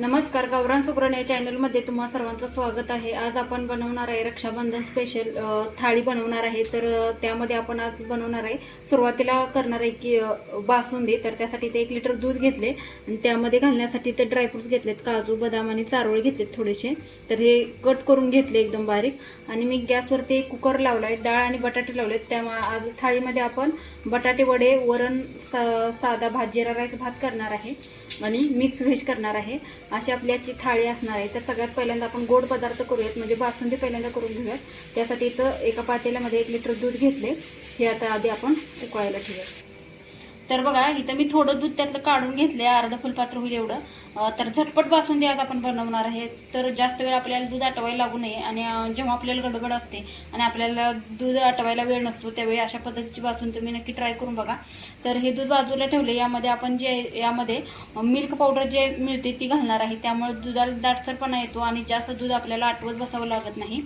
नमस्कार गावरान सुकरण या चॅनलमध्ये तुम्हा सर्वांचं स्वागत आहे. आज आपण बनवणार आहे रक्षाबंधन स्पेशल थाळी बनवणार आहे. तर त्यामध्ये आपण आज बनवणार आहे. सुरुवातीला करणार आहे की बासुंदी तर त्यासाठी ते एक लिटर दूध घेतले. आणि त्यामध्ये घालण्यासाठी ते ड्रायफ्रुट्स घेतलेत काजू बदाम आणि चारोळे घेतलेत थोडेसे. तर हे कट करून घेतले एकदम बारीक. आणि मी गॅसवरती एक कुकर लावला आहे डाळ आणि बटाटे लावलेत. त्यामुळे आज थाळीमध्ये आपण बटाटे वडे वरण सा साधा भात जिरा राईस भात करणार आहे. आणि मिक्स व्हेज करणार आहे. अशी आपली आजची थाळी असणार आहे. तर सगळ्यात पहिल्यांदा आपण गोड पदार्थ करूयात. म्हणजे बासुंदी पहिल्यांदा करून घेऊयात. त्यासाठी इथं एका पातेल्यामध्ये एक लिटर दूध घेतले. हे आता आधी आपण उकळायला ठेवूयात. तर बघा इथं मी थोडं दूध त्यातलं काढून घेतले अर्ध फुलपात्र होईल एवढं. तर झटपट बासुंदी आज आपण बनवणार आहे. तर जास्त वेळ आपल्याला दूध आटवायला लागू नये आणि जेव्हा आपल्याला गडबड असते आणि आपल्याला दूध आटवायला वेळ नसतो त्यावेळी अशा पद्धतीची बासून तुम्ही नक्की ट्राय करून बघा. तर हे दूध बाजूला ठेवले यामध्ये आपण जे यामध्ये मिल्क पावडर जे मिळते ती घालणार आहे. त्यामुळे दुधाला दाटसरपणा येतो आणि जास्त दूध आपल्याला आटवत बसावं लागत नाही.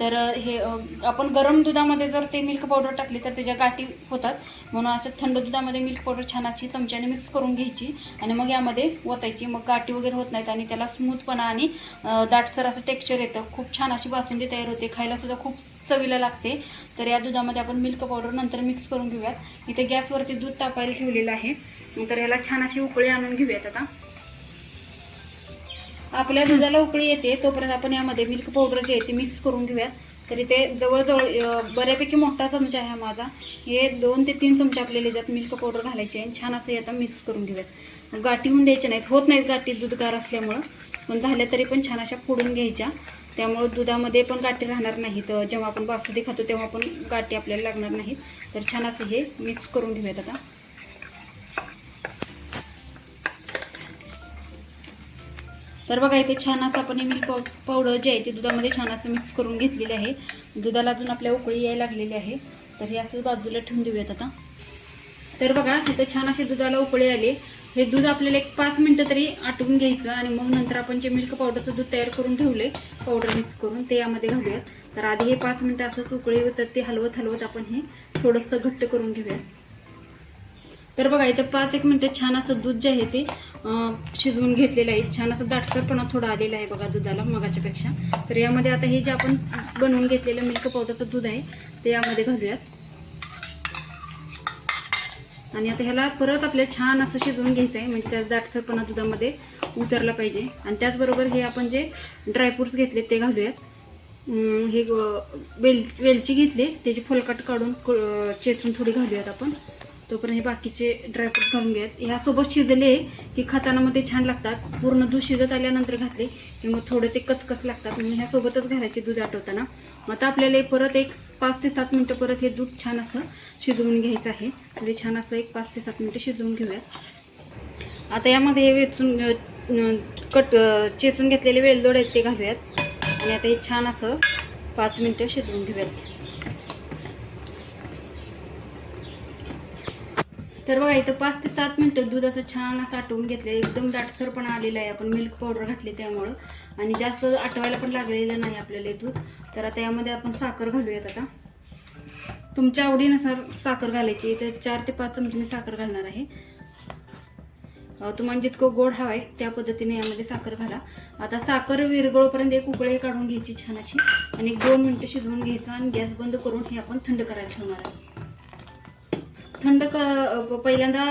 तर हे आपण गरम दुधामध्ये जर ते मिल्क पावडर टाकली तर त्याच्या गाठी होतात. म्हणून असं थंड दुधामध्ये मिल्क पावडर छान अशी चमच्याने मिक्स करून घ्यायची आणि मग यामध्ये ओतायची. मग गाठी वगैरे होत नाहीत आणि त्याला स्मूथपणा आणि दाटसर असं टेक्स्चर येतं. खूप छान अशी बासुंदी तयार होते. खायला सुद्धा खूप चवीला लागते. तर या दुधामध्ये आपण मिल्क पावडर नंतर मिक्स करून घेऊयात. इथे गॅसवरती दूध तापायला ठेवलेलं आहे. तर याला छान अशी उकळी आणून घेऊयात आता. आपल्या दुधाला उकळी येते तोपर्यंत आपण यामध्ये मिल्क पावडर जे आहे ते मिक्स करून घेऊयात तरी ते जवळजवळ बऱ्यापैकी मोठा चमचा आहे हा माझा. हे दोन ते तीन चमचे आपल्याला याच्यात मिल्क पावडर घालायचे आहे. छान असं हे आता मिक्स करून घेऊयात. गाठी होऊन द्यायच्या नाहीत. होत नाहीत गाठी दूध गार असल्यामुळं. पण झाल्या तरी पण छान अशा फोडून घ्यायच्या. त्यामुळं दुधामध्ये पण गाठी राहणार नाहीत. जेव्हा आपण बासुंदी खातो तेव्हा पण गाठी आपल्याला लागणार नाहीत. तर छान असं हे मिक्स करून घेऊयात आता. तर बघा इथे छान असं आपण हे मिल्क पावडर जे आहे ते दुधामध्ये छान असं मिक्स करून घेतलेले आहे. दुधाला अजून आपल्या उकळी यायला लागलेली आहे. तर हे असं बाजूला ठेवून देऊयात आता. तर बघा इथं छान असे दुधाला उकळी आले. हे दूध आपल्याला एक पाच मिनटं तरी आटवून घ्यायचं आणि मग नंतर आपण जे मिल्क पावडरचं दूध तयार करून ठेवले पावडर मिक्स करून ते यामध्ये घालूयात. तर आधी हे पाच मिनटं असंच उकळी होतं ते हलवत हलवत आपण हे थोडंसं घट्ट करून घेऊयात. तर बघा इथं पाच एक मिनटं छान असं दूध जे आहे ते शिजवून घेतलेलं आहे. छान असं दाटसरपणा थोडा आलेला आहे बघा दुधाला मगाच्यापेक्षा. तर यामध्ये आता हे जे आपण बनवून घेतलेलं मिल्क पावडरचं दूध आहे ते यामध्ये घालूयात. आणि आता ह्याला परत आपल्याला छान असं शिजवून घ्यायचं आहे म्हणजे त्याचा दाटसरपणा दुधामध्ये उतरला पाहिजे. आणि त्याचबरोबर हे आपण जे ड्रायफ्रुट्स घेतले ते घालूयात. हे वेल वेलची घेतली त्याची फुलकट काढून चेचून थोडी घालूयात आपण. तोपर्यंत हे बाकीचे ड्रायफ्रूट घालून घ्यायत. ह्यासोबत शिजले की खाताना मग ते छान लागतात. पूर्ण दूध शिजत आल्यानंतर घातले की मग थोडे ते कचकच लागतात. म्हणून ह्यासोबतच घालायचे दूध आटवताना मग आता आपल्याला हे परत एक पाच ते सात मिनटं परत हे दूध छान असं शिजवून घ्यायचं आहे. म्हणजे छान असं एक पाच ते सात मिनटं शिजवून घेऊयात. आता यामध्ये हे वेचून कट चेचून घेतलेले वेलदोड आहेत ते घालूयात. आणि आता हे छान असं पाच मिनटं शिजवून घेऊयात. तर बघा इथं पाच ते सात मिनटं दूध असं छान असं आटवून घेतलं एकदम दाटसरपणा आलेलं आहे. आपण मिल्क पावडर घातली त्यामुळं. आणि जास्त आटवायला पण लागलेलं नाही आपल्याला हे दूध. तर आता यामध्ये आपण साखर घालूयात आता. तुमच्या आवडीनुसार साखर घालायची. तर चार ते पाच चमचे मी साखर घालणार आहे. तुम्हाला जितकं गोड हवं आहे त्या पद्धतीने यामध्ये साखर घाला. आता साखर विरगळोपर्यंत एक उकळी काढून घ्यायची छान अशी. आणि एक दोन मिनटं शिजवून घ्यायचं आणि गॅस बंद करून हे आपण थंड करायला ठेवणार आहे. थंड क पहिल्यांदा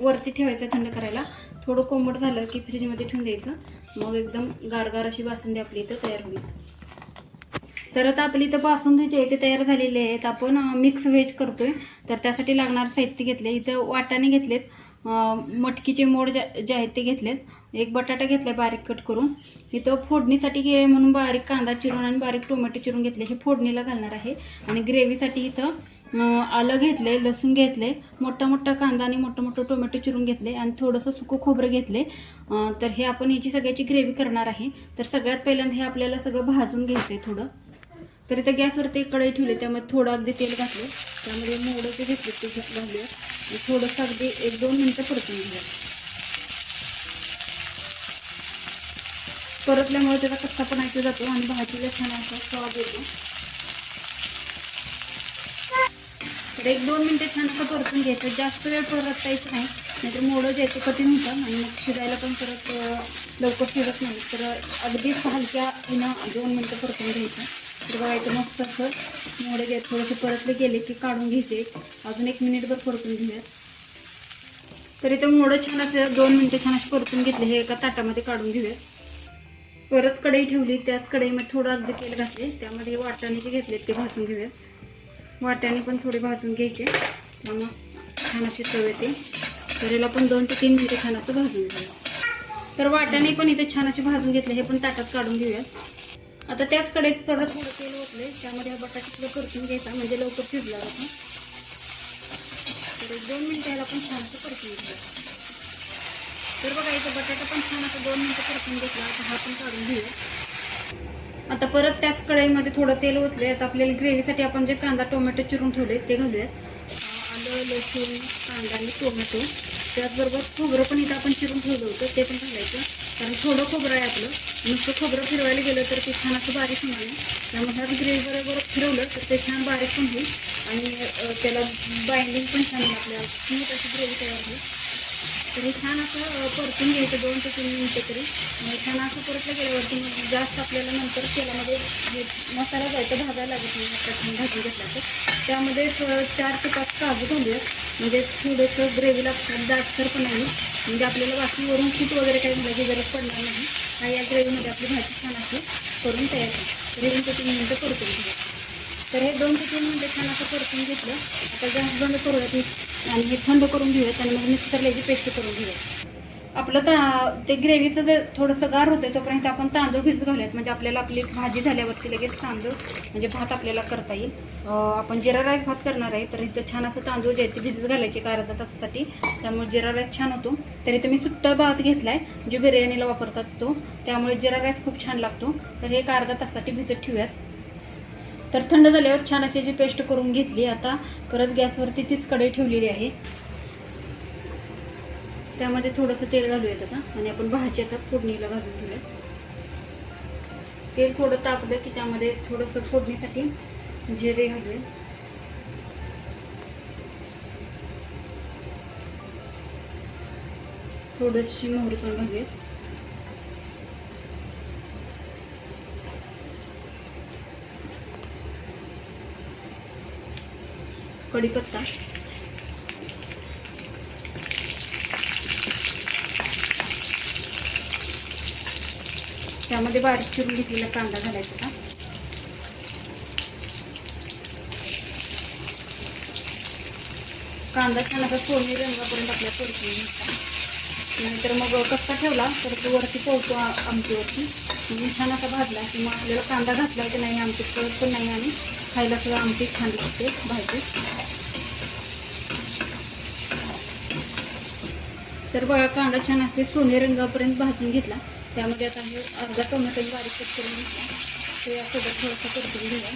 वरती ठेवायचं थंड करायला. थोडं कोंबट झालं की फ्रीजमध्ये ठेवून द्यायचं. मग एकदम गारगार अशी बासुंदी आपली इथं तयार होईल. तर आता आपली इथं बासुंदी जे आहे ते तयार झालेले आहेत आपण मिक्स व्हेज करतोय. तर त्यासाठी लागणार साहित्य घेतले. इथं वाटाणे घेतलेत. मटकीचे मोड जे जे आहेत ते घेतलेत. एक बटाटा घेतला बारीक कट करून. इथं फोडणीसाठी घे म्हणून बारीक कांदा चिरून आणि बारीक टोमॅटो चिरून घेतले. हे फोडणीला घालणार आहे. आणि ग्रेव्हीसाठी इथं आलं घेतले लसूण घेतले मोठा मोठा कांदा आणि मोठं मोठं टोमॅटो चिरून घेतले आणि थोडंसं सुकं खोबरं घेतले तर हे आपण ह्याची सगळ्याची ग्रेव्ही करणार आहे. तर सगळ्यात पहिल्यांदा हे आपल्याला सगळं भाजून घ्यायचं आहे थोडं. तर इथं गॅसवरती एक कढई ठेवली त्यामध्ये थोडं अगदी तेल घातलं त्यामध्ये मोडं जे घेतले ते घेत थोडंसं अगदी एक दोन मिनटं परतून घेऊया. परतल्यामुळे त्याचा कच्चा पण ऐकला जातो आणि भाजीला छान असा स्वाद येतो. तर एक दोन मिनटं छान असं परतून घ्यायचं. जास्त वेळ परतायचं नाही. नाहीतर मोडं ज्याचं कठीण होतं आणि मग शिजायला पण परत लवकर शिजत नाही. तर अगदीच हलक्या हिनं दोन मिनटं परतून घ्यायचं. तर बघायचं मस्त असं मोडं जे थोडेसे परतले गेले की काढून घ्यायचे. अजून एक मिनिटभर परतून घेऊयात. तर इथं मोडं छान असं दोन मिनटं छान असे परतून घेतले. हे एका ताटामध्ये काढून घेऊयात. परत कढई ठेवली. त्याच कढईमध्ये थोडं अगदी तेल घातले. त्यामध्ये वाटाणे जे घेतले ते भाजून घेऊयात. वाट्याने पण थोडी भाजून घ्यायचे. त्यामुळं छान अशी चव येते. तर याला पण दोन ते तीन मिनटं छान असं भाजून घेऊया. तर वाट्याने पण इथे छान असे भाजून घेतले हे पण ताटात काढून घेऊयात. आता त्याच कढईत परत थोडं तेल ओतले त्यामध्ये हा बटाटा थोडं परतून घ्यायचा म्हणजे लवकर शिजला जातो. तर दोन मिनिटं ह्याला पण छान असं परतून घेऊया. तर बघा इथं बटाटा पण छान असं दोन मिनिटं परतून घेतला आता हा पण काढून घेऊया. आता परत त्याच कढईमध्ये थोडं तेल ओतले आता आपल्याला ग्रेव्हीसाठी आपण जे कांदा टोमॅटो चिरून ठेवले ते घालूयात. आलं लसूण कांदा आणि टोमॅटो. त्याचबरोबर खोबरं पण इथं आपण चिरून ठेवलं होतं ते पण घालायचं. कारण थोडं खोबरं आहे आपलं. नुसतं खोबरं फिरवायला गेलं तर ते छान असं बारीक होणार नाही. त्यामुळे ह्याच ग्रेव्हीबरोबर फिरवलं तर ते छान बारीक पण होईल. आणि त्याला बाइंडिंग पण छान होईल आपल्याला स्मूथ अशी ग्रेव्ही तयार होईल. तर हे छान असं परतून घ्यायचं दोन ते तीन मिनटं तरी. आणि छान असं परतलं गेल्यावरती मग जास्त आपल्याला नंतर तेलामध्ये हे मसाला जायचा भाजायला लागत नाही त्यातून भाजून घेतला तर. त्यामध्ये थोडं चार ते पाच काजू घालूयात. म्हणजे थोडंसं ग्रेव्हीला दाटसर पण आहे. म्हणजे आपल्याला बाकी वरून कूट वगैरे काही घालायची गरज पडणार नाही. हा या ग्रेव्हीमध्ये आपली भाजी छान असं करून तयार होईल. तर ते तीन मिनटं परतून घ्यायची. तर हे दोन ते तीन मिनटं छान असं परतून घेतलं. आता गॅस बंद करूयात हे आणि हे थंड करून घेऊयात आणि मग मिक्सरला याची पेस्ट करून घेऊयात. आपलं ता ते ग्रेव्हीचं जे थोडंसं गार होतं तोपर्यंत आपण तांदूळ भिज घालूयात. म्हणजे आपल्याला आपली भाजी झाल्यावरती लगेच तांदूळ म्हणजे भात आपल्याला करता येईल. आपण जिरा राईस भात करणार आहे तर इथं छान असं तांदूळ जे आहे ते भिजत घालायचे का अर्धा तासासाठी. त्यामुळे जिरा राईस छान होतो. तर इथं मी सुट्टा भात घेतला आहे जो बिर्याणीला वापरतात तो. त्यामुळे जिरा राईस खूप छान लागतो. तर हे एक अर्धा तासासाठी भिजत ठेवूयात. तर थंड झाल्यावर छान अशी जी पेस्ट करून घेतली आता परत गॅसवरती तीच कढई ठेवलेली आहे. त्यामध्ये थोडंसं तेल घालूयात आता आणि आपण भाजी आता फोडणीला घालून घेऊया तेल थोडं तापलं की त्यामध्ये थोडंसं फोडणीसाठी जिरे घालूया थोडीशी मोहरी पण घालूया कढीपत्ता त्यामध्ये बारीक चिरून घेतलेला कांदा घालायचा का कांदा छान असा सोने रंगापर्यंत आपल्या परतून घ्यायचा. मग कच्चा ठेवला तर तो वरती पोहतो आमच्यावरती आमटीवरती. म्हणून छान असा भाजला की मग आपल्याला कांदा घातला की नाही आमची कळत पण नाही आणि खायला सुद्धा आमटी छान लागते भाजी तर बघा कांदा छान असे सोने रंगापर्यंत भाजून घेतला. त्यामध्ये आता हे अर्धा टोमॅटो बारीक कट करून घेतला. ते यासोबत थोडंसं परतून घेऊया.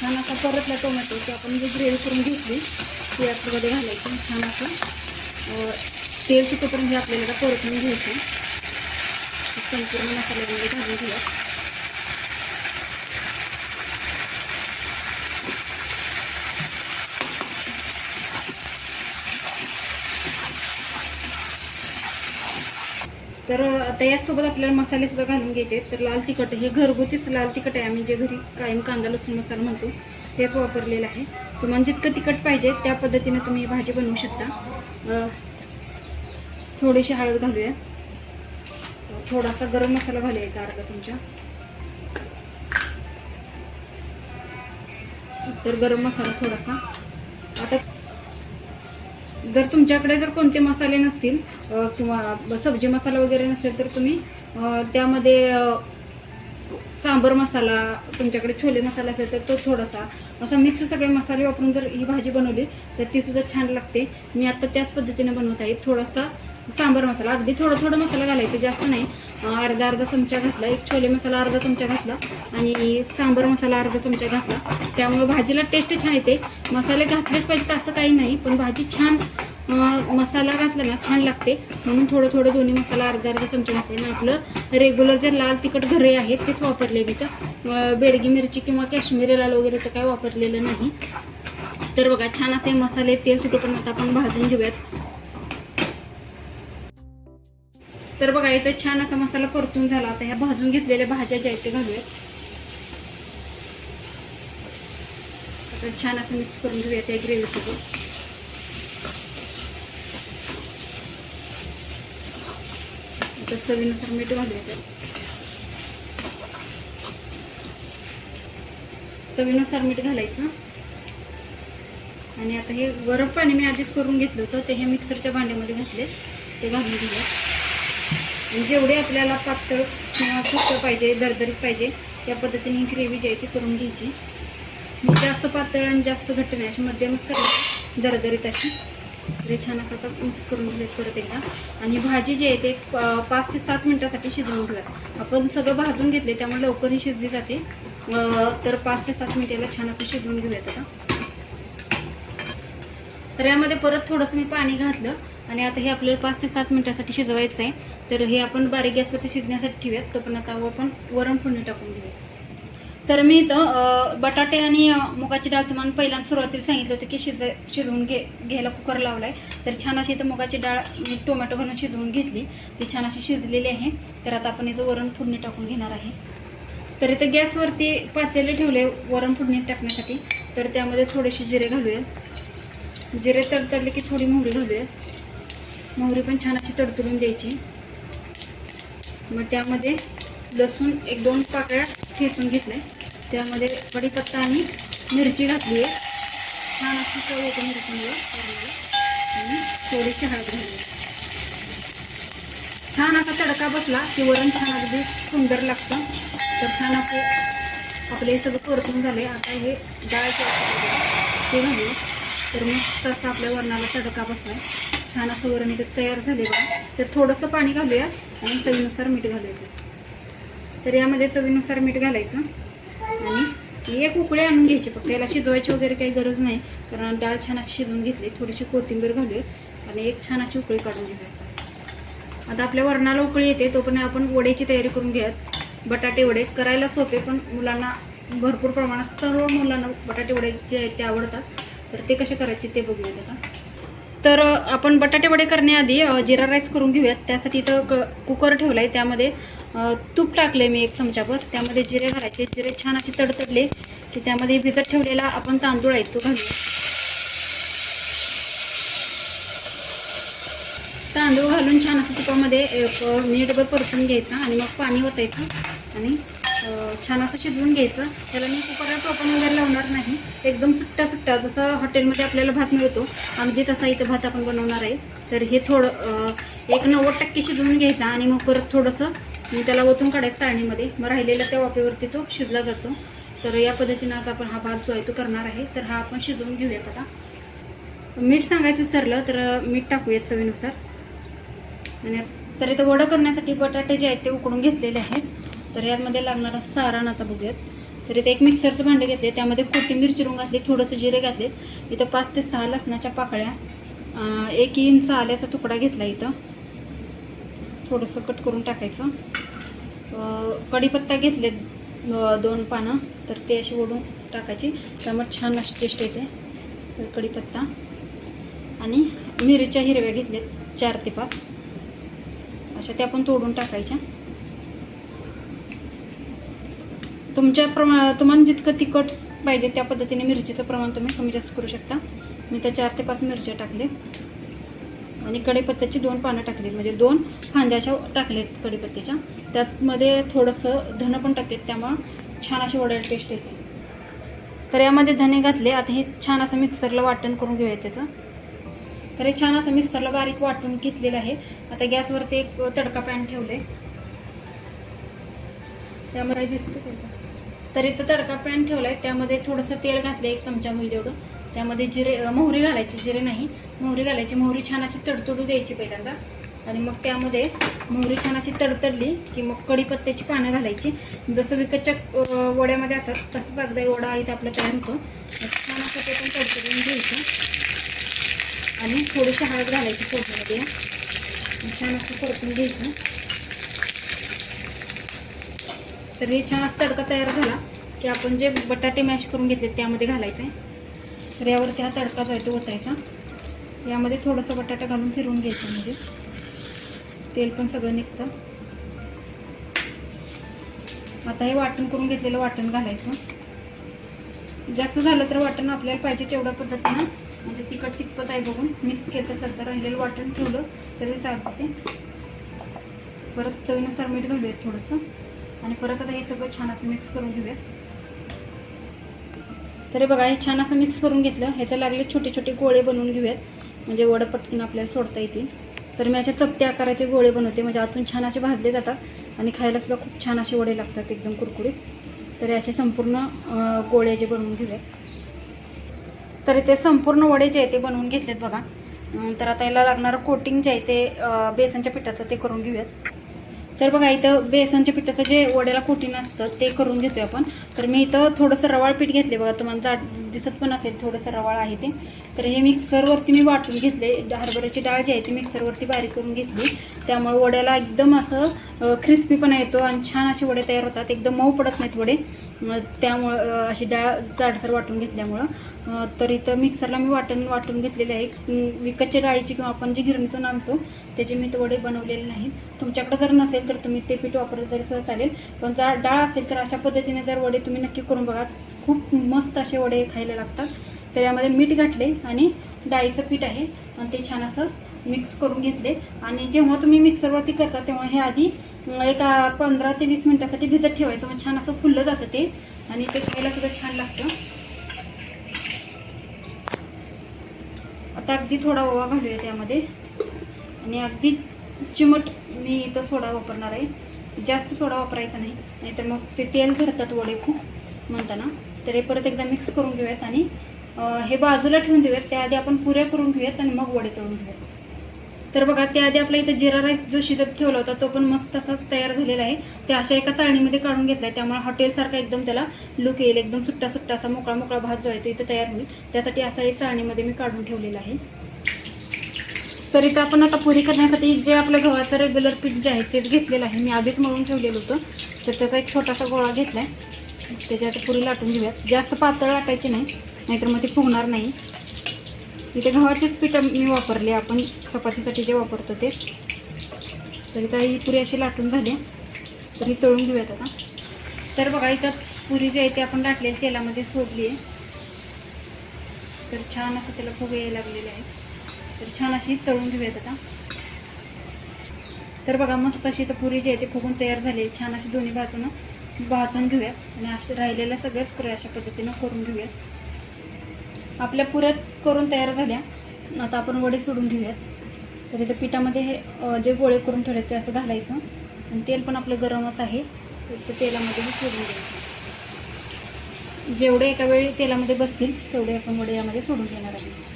छान असा परतला टोमॅटो ते आपण जे ग्रेव्ही करून घेतली ती याच्यामध्ये घालायची. छान असं तेल सुटेपर्यंत हे आपल्याला परतून घ्यायचं. संपूर्ण मसाल्यामध्ये घालून घेऊया. तर आता याचसोबत आपल्याला मसाले सुद्धा घालून घ्यायचे तर लाल तिखट हे घरगुतीच लाल तिखट आहे. आम्ही जे घरी कायम कांदा लसूण मसाला म्हणतो तेच वापरलेलं आहे. तुम्हाला जितकं तिखट पाहिजे त्या पद्धतीने तुम्ही ही भाजी बनवू शकता. थोडीशी हळद घालूया. थोडासा गरम मसाला घालूया अर्धा तुमच्या तर गरम मसाला थोडासा. आता जर तुमच्याकडे जर कोणते मसाले नसतील किंवा सब्जी मसाला वगैरे नसेल तर तुम्ही त्यामध्ये सांबर मसाला तुमच्याकडे छोले मसाला असेल तर तो थोडासा असा मिक्स सगळे मसाले वापरून जर ही भाजी बनवली तर ती सुद्धा छान लागते. मी आता त्याच पद्धतीने बनवत आहे. थोडासा सांबार मसाला अगदी थोडं थोडं मसाला घालायचा जास्त नाही. अर्धा अर्धा चमचा घातला एक छोले मसाला अर्धा चमचा घातला आणि सांबर मसाला अर्धा चमचा घातला. त्यामुळे भाजीला टेस्ट छान येते. मसाले घातलेच पाहिजेत असं काही नाही पण भाजी छान मसाला घातला ना छान लागते. म्हणून थोडं थोडं दोन्ही मसाला अर्धा अर्धा चमचा घातले. ना आपलं रेग्युलर जे लाल तिखट घरे आहेत तेच वापरले मी तर. बेडगी मिरची किंवा काश्मीरी लाल वगैरे तर काय वापरलेलं नाही. तर बघा छान असे मसाले तेल सुटेपर्यंत आपण भाजून घेऊयात. तर बघा इथं छान असा मसाला परतून झाला. आता ह्या भाजून घेतलेल्या भाज्या ज्या आहेत ते घालूयात. आता छान असं मिक्स करून घेऊयात या ग्रेव्ही सोबत. आता चवीनुसार मीठ घालूया चवीनुसार मीठ घालायचं. आणि आता हे गरम पाणी मी आधीच करून घेतलं होतं ते हे मिक्सरच्या भांड्यामध्ये घातले ते घालून घेऊया. जेवढे आपल्याला पातळ किंवा सुकं पाहिजे दरदरीत पाहिजे त्या पद्धतीने ही ग्रेव्ही जी आहे ती करून घ्यायची. मी जास्त पातळ आणि जास्त घट्ट नाही अशी मध्यमच करायची दरदरीत अशी. ते छान असं आता मिक्स करून घेऊयात परत एकदा. आणि भाजी जी आहे ते प- पाच ते सात मिनिटासाठी शिजवून ठेवा आपण सगळं भाजून घेतले त्यामुळे लवकरही शिजली जाते. तर पाच ते सात मिनिटाला छान असं शिजवून घेऊयात आता. तर यामध्ये परत थोडंसं मी पाणी घातलं आणि आता हे आपल्याला पाच ते सात मिनिटासाठी शिजवायचं आहे. तर हे आपण बारीक गॅसवरती शिजण्यासाठी ठेवूयात. तोपर्यंत आता आपण वरण फोडणी टाकून घेऊया तर मी इथं बटाटे आणि मुगाची डाळ तुम्हाला पहिल्यांदा सुरुवातीला सांगितलं होतं की शिज शिजवून घे घ्यायला कुकर लावला आहे तर छान अशी इथं मुगाची डाळ मी टोमॅटो घालून शिजवून घेतली. ती छान अशी शिजलेली आहे. तर आता आपण याचं वरण फोडणी टाकून घेणार आहे. तर इथं गॅसवरती पातेले ठेवले वरण फोडणी टाकण्यासाठी. तर त्यामध्ये थोडेसे जिरे घालूया जिरे तडतडले की थोडी मोहरी घालूया. मोहरी पण छान अशी तडतडून द्यायची. मग त्यामध्ये लसूण एक दोन पाकळ्या ठेचून घेतल्या. त्यामध्ये कढीपत्ता आणि मिरची घातली आहे. छान अशी चव येते मिरचीमुळे. आणि थोडीशी हळद घालूया छान असा तडका बसला की वरण छान अगदी सुंदर लागतं. तर छान असं आपले हे सगळं परतून झाले आता हे डाळ ते घालूया. तर मग तसं आपल्या वरणाला तडका बसलाय. छान असं वरण इथे तयार झाले बघा. तर थोडंसं पाणी घालूया आणि चवीनुसार मीठ घालायचं तर यामध्ये चवीनुसार मीठ घालायचं. आणि एक उकळी आणून घ्यायची. फक्त याला शिजवायची वगैरे काही गरज नाही. कारण डाळ छान अशी शिजवून घेतली. थोडीशी कोथिंबीर घालूया आणि एक छान अशी उकळी काढून घ्यायची. आता आपल्या वरणाला उकळी येते. तोपर्यंत आपण वड्याची तयारी करून घेऊयात बटाटे वडे करायला सोपे पण मुलांना भरपूर प्रमाणात सर्व मुलांना बटाटे वडे जे आहेत ते आवडतात. तर ते कसे करायचे ते बघूयात आता. तर आपण बटाटे वडे करण्याआधी जिरा राईस करून घेऊयात. त्यासाठी इथं क कुकर ठेवला आहे त्यामध्ये तूप टाकलं आहे मी एक चमच्यावर त्यामध्ये जिरे घालायचे. जिरे छान असे तडतडले की त्यामध्ये भिजत ठेवलेला आपण तांदूळ आहे तो घालूया. तांदूळ घालून छान असं तुपामध्ये एक मिनिटभर परतून घ्यायचा आणि मग पाणी ओतायचं आणि छान असं शिजवून घ्यायचं. त्याला मी कुकरला टोपण वगैरे लावणार नाही. एकदम सुट्टा सुट्टा जसं हॉटेलमध्ये आपल्याला भात मिळतो अगदी तसा इथं भात आपण बनवणार आहे. तर हे थोडं एक नव्वद टक्के शिजवून घ्यायचं आणि मग परत थोडंसं मी त्याला ओतून काढायचं चाळणीमध्ये. मग राहिलेला त्या वाफेवरती तो शिजला जातो. तर या पद्धतीनं आज आपण हा भात जो आहे तो करणार आहे. तर हा आपण शिजवून घेऊयात आता. मीठ सांगायचं विसरलं तर मीठ टाकूयात चवीनुसार. आणि तर इथं वडं करण्यासाठी बटाटे जे आहेत ते उकडून घेतलेले आहेत. तर यामध्ये लागणारा सारण आता बघूयात. तर इथे एक मिक्सरचं भांडे घेतले त्यामध्ये कोथिंबीर चिरून घातली थोडंसं जिरे घातले इथं पाच ते सहा लसणाच्या पाकळ्या एक इंच आल्याचा तुकडा घेतला इथं. थोडंसं कट करून टाकायचं. कढीपत्ता घेतले दोन पानं. तर ते अशी ओढून टाकायची. त्यामुळे छान अशी टेस्ट येते. तर कढीपत्ता. आणि मिरच्या हिरव्या घेतल्यात चार ते पाच. अशा त्या पण तोडून टाकायच्या. तुमच्या प्रमा तुम्हाला जितकं तिखट पाहिजे त्या पद्धतीने मिरचीचं प्रमाण तुम्ही कमी जास्त करू शकता. मी त्या चार ते पाच मिरच्या टाकले. आणि कढीपत्त्याची दोन पानं टाकलीत. म्हणजे दोन फांद्याच्या टाकलेत कढीपत्त्याच्या. त्यामध्ये थोडंसं धनं पण टाकलेत. त्यामुळं छान अशी वडायला टेस्ट येते. तर यामध्ये धने घातले. आता हे छान असं मिक्सरला वाटण करून घेऊया त्याचं. तर हे छान असं मिक्सरला बारीक वाटून घेतलेलं आहे. आता गॅसवरती एक तडका पॅन ठेवले त्यामुळे दिसतं तर इथं तडका पॅन ठेवलाय त्यामध्ये थोडंसं तेल घातलं एक चमचा मुली एवढं त्यामध्ये जिरे मोहरी घालायची जिरे नाही. मोहरी घालायची मोहरी छान अशी तडतडू द्यायची पहिल्यांदा. आणि मग त्यामध्ये मोहरी छान अशी तडतडली की मग कढीपत्त्याची पानं घालायची. जसं विकतच्या वड्यामध्ये असतात तसंच अगदा वडा इथं आपला तयार होतो. छान असं ते पण तडतडून घ्यायचं. आणि थोडीशी हळद घालायची फोडणीमध्ये. छान असं परतून घ्यायचं. तर हे छान असं तडका तयार झाला की आपण जे बटाटे मॅश करून घेतले त्यामध्ये घालायचं. आहे तर यावरती हा तडका जो आहे तो ओतायचा. यामध्ये थोडंसं बटाटा घालून फिरवून घ्यायचं म्हणजे. तेल पण सगळं निघतं. आता हे वाटण करून घेतलेलं वाटण घालायचं. जास्त झालं तर वाटण आपल्याला पाहिजे तेवढ्या पद्धतीनं. म्हणजे तिखट तिखपत आहे बघून. मिक्स केलं तर राहिलेलं वाटण ठेवलं तरी चालतं ते. परत चवीनुसार मीठ घालूयात थोडंसं. आणि परत आता हे सगळं छान असं मिक्स करून घेऊयात. तरी बघा हे छान असं मिक्स करून घेतलं. ह्याचं लागले छोटे छोटे गोळे बनवून घेऊयात. म्हणजे वडं पटकन आपल्याला सोडता येतील. तर मी अशा चपट्या आकाराचे गोळे बनवते. म्हणजे आतून छान असे भाजले जातात आणि खायला सुद्धा खूप छान असे वडे लागतात एकदम कुरकुरीत. तर असे संपूर्ण गोळे जे बनवून घेऊयात. तर ते संपूर्ण वडे जे आहे ते बनवून घेतलेत बघा. तर आता याला लागणारं कोटिंग जे आहे ते बेसनच्या पिठाचं ते करून घेऊयात. तर बघा इथं बेसनच्या पिठाचं जे वड्याला कोटीन असतं ते करून घेतोय आपण. तर मी इथं थोडंसं रवाळ पीठ घेतले बघा तुम्हाला जाड दिसत पण असेल थोडंसं रवाळ आहे ते. तर हे मिक्सरवरती मी वाटून घेतले हरभऱ्याची डाळ जी आहे ती मिक्सरवरती बारीक करून घेतली. त्यामुळे वड्याला एकदम असं क्रिस्पीपणा येतो आणि छान असे वडे तयार होतात. एकदम मऊ पडत नाहीत वडे. त्यामुळं अशी डाळ जाडसर वाटून घेतल्यामुळं. तर इथं मिक्सरला मी वाटण वाटून घेतलेले आहे. विकतच्या डाळीची किंवा आपण जी गिरणीतून आणतो त्याचे मी ते वडे बनवलेले नाहीत. तुमच्याकडे जर नसेल तर तुम्ही ते पीठ वापरलं तरी सुद्धा चालेल. पण जर डाळ असेल तर अशा पद्धतीने जर वडे तुम्ही नक्की करून बघा खूप मस्त असे वडे खायला लागतात. तर यामध्ये मीठ घातले आणि डाळीचं पीठ आहे. आणि ते छान असं मिक्स करून घेतले. आणि जेव्हा तुम्ही मिक्सरवरती करता तेव्हा हे आधी एका एक पंधरा ते वीस मिनिटासाठी भिजत ठेवायचं. मग छान असं फुललं जातं ते. आणि ते खायला सुद्धा छान लागतं. आता अगदी थोडा ओवा घालूया त्यामध्ये आणि अगदी चिमट मी इथं सोडा वापरणार आहे. जास्त सोडा वापरायचा नाही. नाहीतर मग ते तेल धरतात वडे खूप म्हणताना. तर हे परत एकदा मिक्स करून घेऊयात आणि हे बाजूला ठेवून देऊयात. त्याआधी आपण पुऱ्या करून घेऊयात आणि मग वडे तळून घेऊयात. तर बघा त्याआधी आपला इथं जिरा राईस जो शिजत ठेवला होता तो पण मस्त असा तयार झालेला आहे. ते अशा एका चाळणीमध्ये काढून घेतलाय. त्यामुळे हॉटेलसारखा एकदम त्याला लुक येईल. एकदम सुट्टा सुट्टा असा मोकळा मोकळा भात जो आहे तो इथं तयार होईल. त्यासाठी असा एक चाळणीमध्ये मी काढून ठेवलेला आहे. तर इथं आपण आता पुरी करण्यासाठी जे आपलं गव्हाचं रेग्युलर पीठ जे आहे तेच घेतलेलं आहे. मी आधीच मळून ठेवलेलं होतं. तर त्याचा एक छोटासा गोळा घेतला आहे त्याच्यात पुरी लाटून घेऊयात. जास्त पातळ लाटायची नाही नाहीतर मग ती फुगणार नाही. इथे गव्हाचेच पीठ मी वापरले. आपण चपातीसाठी जे वापरतो ते. तर इथं ही पुरी अशी लाटून झाली. तर ही तळून घेऊयात आता. तर बघा इथं पुरी जी आहे ती आपण लाटलेली तेलामध्ये सोडली आहे तर छान असं त्याला फुगे यायला लागलेले आहे तर छान अशी तळून घेऊयात आता. तर बघा मस्त अशी तर पुरी जी आहे ती फुगून तयार झाली छान अशी दोन्ही बाजूनं भाजून घेऊयात आणि असे राहिलेल्या सगळ्याच पुऱ्या अशा पद्धतीनं करून घेऊयात. आपल्या पुऱ्यात करून तयार झाल्या. आता आपण वडे सोडून घेऊयात. तर इथं पिठामध्ये हे जे गोळे करून ठेवले ते असं घालायचं. आणि तेल पण आपलं गरमच आहे. तर तेलामध्ये हे सोडून घ्यायचं जेवढे एका वेळी तेलामध्ये बसतील तेवढे आपण वडे यामध्ये सोडून घेणार आहोत.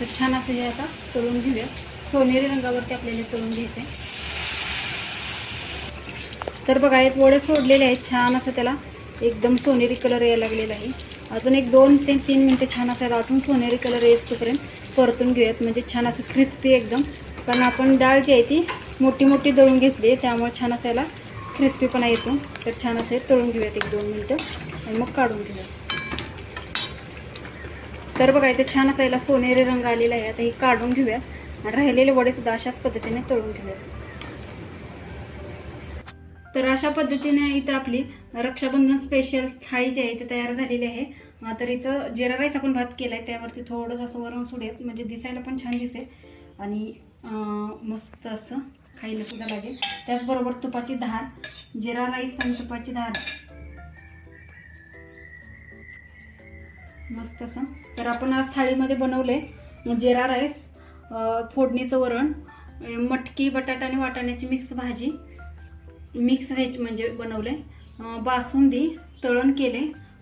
तर छान असं हे आता तळून घेऊया. सोनेरी रंगावरती आपल्याला तळून घ्यायचे तर बघा एक वडे सोडलेले आहेत. छान असं त्याला एकदम सोनेरी कलर यायला लागलेला आहे. अजून एक दोन ते तीन मिनटं छान असं दाटून सोनेरी कलर येतोपर्यंत परतून घेऊयात. म्हणजे छान असं क्रिस्पी एकदम. कारण आपण डाळ जी आहे ती मोठी मोठी दळून घेतली आहे त्यामुळे छान असं याला क्रिस्पीपणा येतो. तर छान असं हे तळून घेऊयात एक दोन मिनटं. आणि मग काढून घेऊयात. तर बघा इथे छान असायला सोनेरी रंग आलेला आहे. आता हे काढून घेऊयात. आणि राहिलेले वडे सुद्धा अशाच पद्धतीने तळून घेऊयात. तर अशा पद्धतीने इथं आपली रक्षाबंधन स्पेशल थाळी जी आहे ती तयार झालेली आहे. तर इथं जिरा राईस आपण भात केला आहे त्यावरती थोडंसं असं वरून सोडेल. म्हणजे दिसायला पण छान दिसेल. आणि मस्त असं खायला सुद्धा लागेल. त्याचबरोबर तुपाची धार जिरा राईस आणि तुपाची धार. मस्त असं. तर आपण आज थाळीमध्ये बनवले जिरा राईस फोडणीचं वरण मटकी बटाटा आणि वाटाण्याची मिक्स भाजी. मिक्स व्हेज म्हणजे बनवले. बासुंदी तळण केले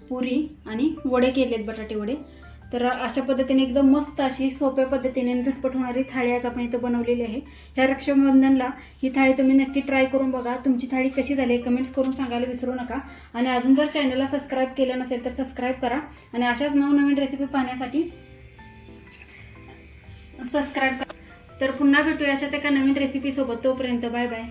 पुरी आणि वडे केलेत बटाटे वडे तर अशा पद्धतीने एकदम मस्त अशी सोप्या पद्धतीने झटपट होणारी थाळी आज आपण इथं बनवलेली आहे. ह्या रक्षाबंधनला ही थाळी तुम्ही नक्की ट्राय करून बघा. तुमची थाळी कशी झाली कमेंट्स करून सांगायला विसरू नका. आणि अजून जर चॅनलला सबस्क्राईब केलं नसेल तर सबस्क्राईब करा. आणि अशाच नवनवीन रेसिपी पाहण्यासाठी सबस्क्राईब करा. तर पुन्हा भेटूया अशाच एका नवीन रेसिपीसोबत तोपर्यंत बाय बाय